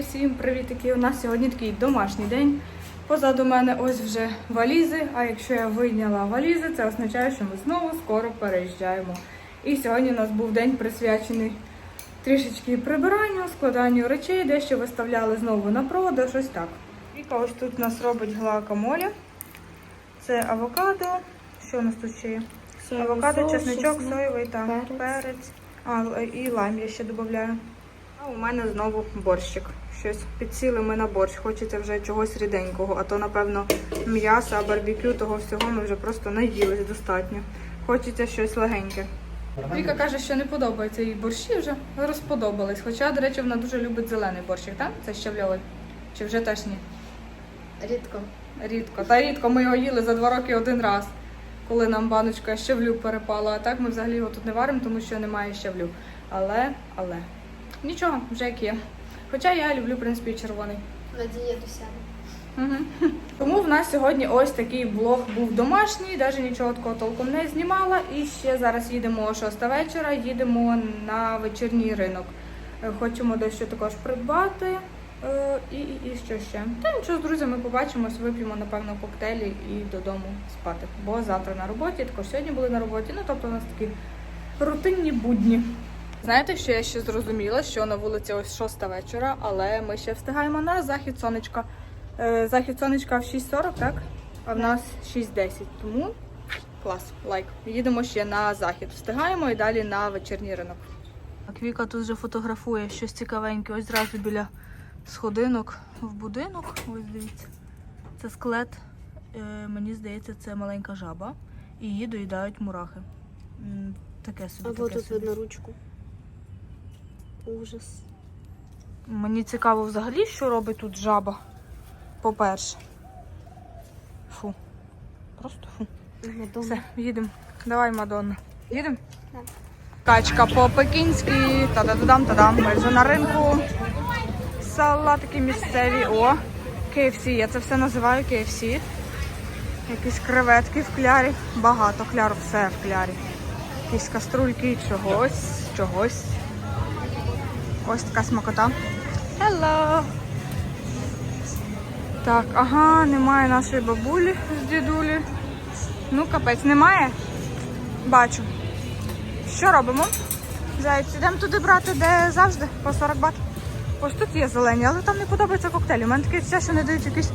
Всім привіт, який у нас сьогодні такий домашній день. Позаду мене ось вже валізи. А якщо я вийняла валізи, це означає, що ми знову скоро переїжджаємо. І сьогодні у нас був день присвячений трішечки прибиранню, складанню речей, дещо виставляли знову на продаж, ось так. Віка ось тут у нас робить глакамолі. Це авокадо. Що у нас тут ще є? Авокадо, чесничок, соєвий та перець. перець. А, і лайм я ще додаю. А у мене знову борщик. Щось підсіли ми на борщ. Хочеться вже чогось ріденького, а то, напевно, м'яса, барбекю, того всього ми вже просто наїлись достатньо. Хочеться щось легеньке. Віка каже, що не подобається їй борщі вже розподобались. Хоча, до речі, вона дуже любить зелений борщик, так? Це щавльовий. Чи вже теж ні? Рідко. Рідко. Та рідко ми його їли за два роки один раз, коли нам баночка щавлю перепала. А так ми взагалі його тут не варимо, тому що немає щавлю. Але, але. Нічого, вже як є. Хоча я люблю, в принципі, і червоний. На дієту сяду. Угу. Тому в нас сьогодні ось такий блог був домашній, навіть нічого такого толком не знімала. І ще зараз їдемо о 6 вечора, їдемо на вечірній ринок. Е, Хочемо дещо також придбати. Е, І, і, і що ще? Та нічого з друзями побачимось, вип'ємо, напевно, коктейлі і додому спати. Бо завтра на роботі, також сьогодні були на роботі. Ну, тобто у нас такі рутинні будні. Знаєте, що я ще зрозуміла, що на вулиці ось 6 вечора, але ми ще встигаємо на захід сонечка. Е, Захід сонечка в 6.40, так? А в нас 6.10. Тому клас, лайк. Їдемо ще на захід. Встигаємо і далі на вечірній ринок. Так, Віка тут вже фотографує щось цікавеньке. Ось зразу біля сходинок в будинок. Ось дивіться. Це склет. Е, мені здається, це маленька жаба. І її доїдають мурахи. Таке собі. Або таке тут собі. видно ручку. Ужас. Мені цікаво взагалі, що робить тут жаба. По-перше. Фу. Просто фу. Мадонна. Все, їдемо. Давай, Мадонна. Їдемо? Так. Качка по-пекінськи. Та-да-дам, та-дам. Ми вже на ринку. Салатики місцеві. О, KFC. Я це все називаю KFC. Якісь креветки в клярі. Багато кляру, все в клярі. Якісь каструльки чогось, чогось. Ось така смакота. Hello! Так, ага, немає нашої бабулі з дідулі. Ну, капець, немає? Бачу. Що робимо? Зайць, йдемо туди брати, де завжди, по 40 бат. Ось тут є зелені, але там не подобається коктейль. У мене таке все, що не дають якийсь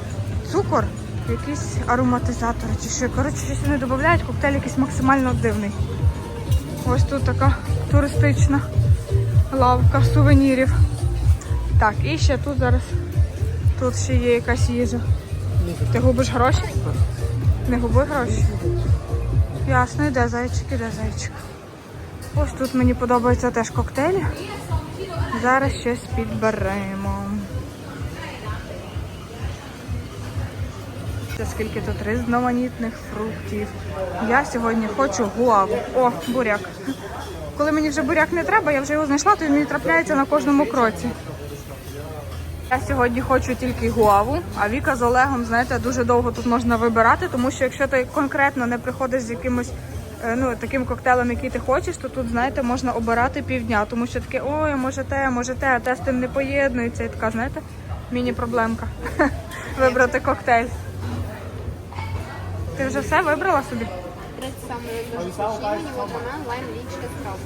цукор, якісь ароматизатори чи що. Коротше, щось вони додають, коктейль якийсь максимально дивний. Ось тут така туристична лавка сувенірів. Так, і ще тут зараз. Тут ще є якась їжа. Ти губиш гроші? Не губи гроші. Ясно, іде зайчик, іде зайчик. Ось тут мені подобаються теж коктейлі. Зараз щось підберемо. Це скільки тут різноманітних фруктів. Я сьогодні хочу гуаву. О, буряк. Коли мені вже буряк не треба, я вже його знайшла, то він мені трапляється на кожному кроці. Я сьогодні хочу тільки гуаву, а Віка з Олегом, знаєте, дуже довго тут можна вибирати, тому що якщо ти конкретно не приходиш з якимось е, ну, таким коктейлем, який ти хочеш, то тут, знаєте, можна обирати півдня, тому що таке, ой, може те, може те, а те з тим не поєднується. І така, знаєте, міні-проблемка. Вибрати коктейль. Ти вже все вибрала собі? Третє саме дуже смачні. Мені банан, лайм, лічка, страуба.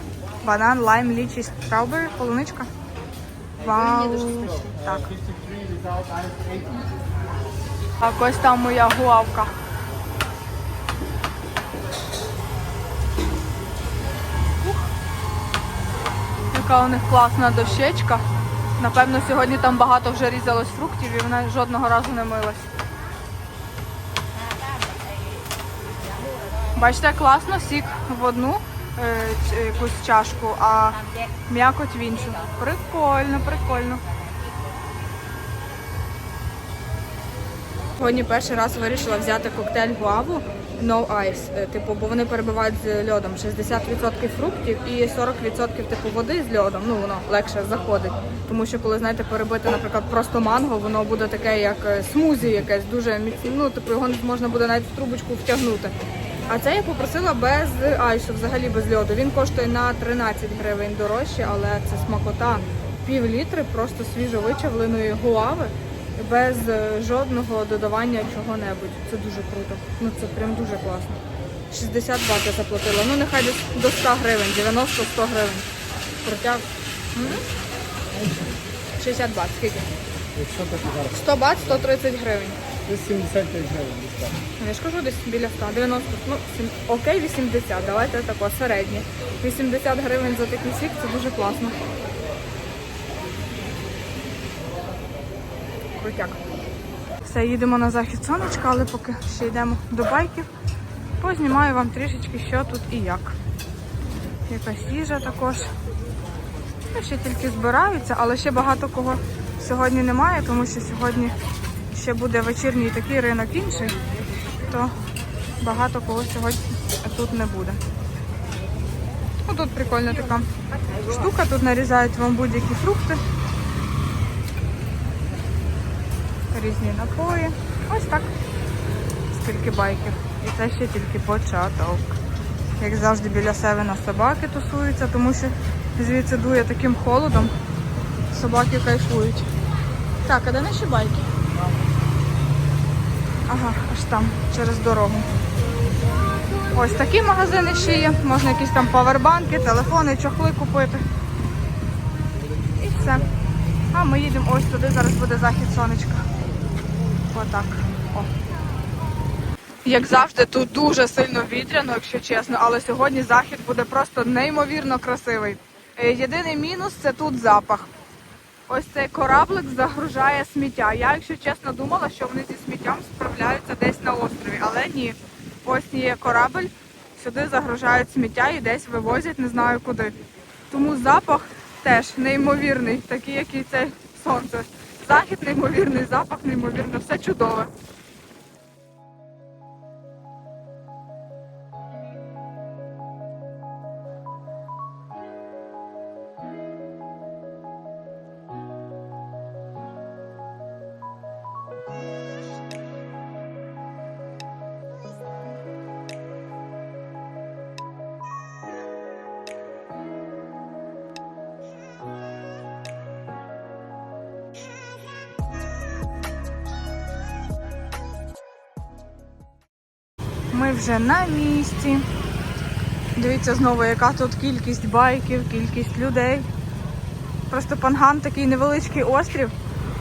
Банан, лайм, лічі, страубері, полуничка. Вау. Так. Так, ось там моя гуавка. Яка у них класна дощечка. Напевно, сьогодні там багато вже різалось фруктів і вона жодного разу не милась. Бачите, класно, сік в одну е, якусь чашку, а м'якоть в іншу. Прикольно, прикольно. Сьогодні перший раз вирішила взяти коктейль гуаву No Ice. Е, Типу, бо вони перебивають з льодом 60% фруктів і 40% типу води з льодом. Ну воно легше заходить. Тому що коли знаєте, перебити, наприклад, просто манго, воно буде таке, як е, смузі якесь, дуже міцне. Ну, типу, його можна буде навіть в трубочку втягнути. А це я попросила без айсу, взагалі без льоду. Він коштує на 13 гривень дорожче, але це смакота. пів літри просто свіжовичавленої гуави без е, жодного додавання чого-небудь. Це дуже круто. Ну це прям дуже класно. 60 бат я заплатила. Ну нехай десь до 100 гривень, 90-100 гривень. М? 60 бат, скільки? Якщо так зараз, 100 бат, 130 гривень. Десь 75 гривень десь так. Я ж кажу, десь біля 100, 90, ну, сім- окей, 80, давайте тако, середнє. 80 гривень за такий сік, це дуже класно. Крутяк. Все, їдемо на захід сонечка, але поки ще йдемо до байків. Познімаю вам трішечки, що тут і як. Якась їжа також. Ну, ще тільки збираються, але ще багато кого сьогодні немає, тому що сьогодні ще буде вечірній такий ринок інший, то багато кого сьогодні тут не буде. Ну, тут прикольна така штука, тут нарізають вам будь-які фрукти. Різні напої. Ось так. Скільки байків. І це ще тільки початок. Як завжди біля севена собаки тусуються, тому що звідси дує таким холодом. Собаки кайфують. Так, а де наші байки? Ага, аж там, через дорогу. Ось такі магазини ще є. Можна якісь там павербанки, телефони, чохли купити. І все. А ми їдемо ось туди, зараз буде захід сонечка. Отак. О. Як завжди, тут дуже сильно вітряно, якщо чесно, але сьогодні захід буде просто неймовірно красивий. Е, Єдиний мінус це тут запах. Ось цей кораблик загружає сміття. Я, якщо чесно, думала, що вони зі сміттям справляються десь на острові, але ні. Ось є корабль, сюди загружають сміття і десь вивозять, не знаю куди. Тому запах теж неймовірний, такий, як і це сонце. Захід неймовірний, запах неймовірний, все чудове. Ми вже на місці. Дивіться знову, яка тут кількість байків, кількість людей. Просто Панган такий невеличкий острів.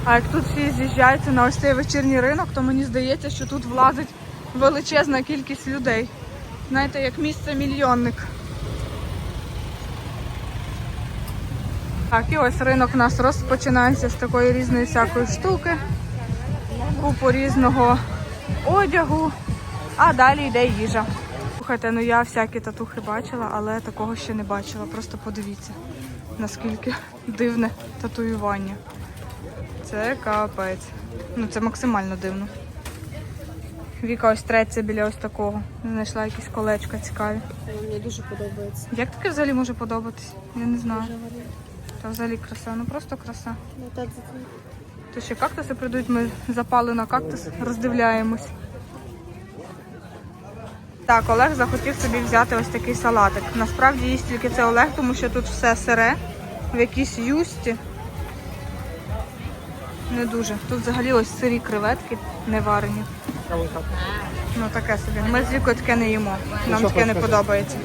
А як тут всі з'їжджаються на ось цей вечірній ринок, то мені здається, що тут влазить величезна кількість людей. Знаєте, як місце мільйонник. Так, і ось ринок у нас розпочинається з такої різної всякої штуки. Купу різного одягу, а далі йде їжа. Слухайте, ну я всякі татухи бачила, але такого ще не бачила. Просто подивіться, наскільки дивне татуювання. Це капець. Ну це максимально дивно. Віка ось треться біля ось такого. Знайшла якісь колечка цікаві. Мені дуже подобається. Як таке взагалі може подобатись? Я не знаю. Та взагалі краса, ну просто краса. Ну, так, То ще кактуси прийдуть, ми запали на кактус, роздивляємось. Так, Олег захотів собі взяти ось такий салатик. Насправді їсть тільки це Олег, тому що тут все сире, в якійсь юсті. Не дуже. Тут взагалі ось сирі креветки не варені. Ну таке собі. Ми з Вікою таке не їмо. Нам таке не подобається.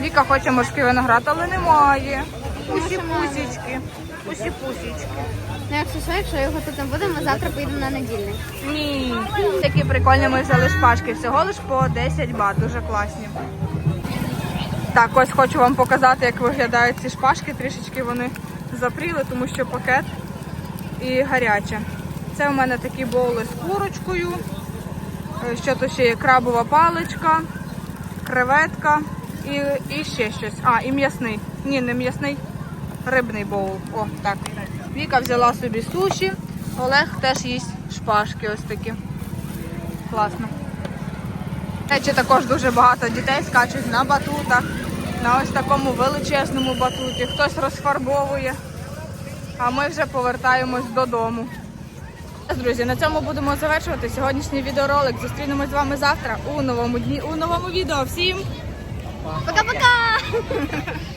Віка хоче морський виноград, але немає. Усі пусічки. Усі пусічки. Ну, якщо що, якщо його тут не буде, ми завтра поїдемо на недільник. Ні. Такі прикольні ми взяли шпажки. Всього лиш по 10 бат. Дуже класні. Так, ось хочу вам показати, як виглядають ці шпажки. Трішечки вони запріли, тому що пакет і гаряче. Це у мене такі боули з курочкою. Е, Що то ще є крабова паличка, креветка і, і ще щось. А, і м'ясний. Ні, не м'ясний, рибний боул. О, так. Віка взяла собі суші. Олег теж їсть шпажки ось такі. Класно. Речі також дуже багато дітей скачуть на батутах, на ось такому величезному батуті. Хтось розфарбовує, а ми вже повертаємось додому. Друзі, на цьому будемо завершувати сьогоднішній відеоролик. Зустрінемось з вами завтра у новому дні, у новому відео. Всім Пока-пока!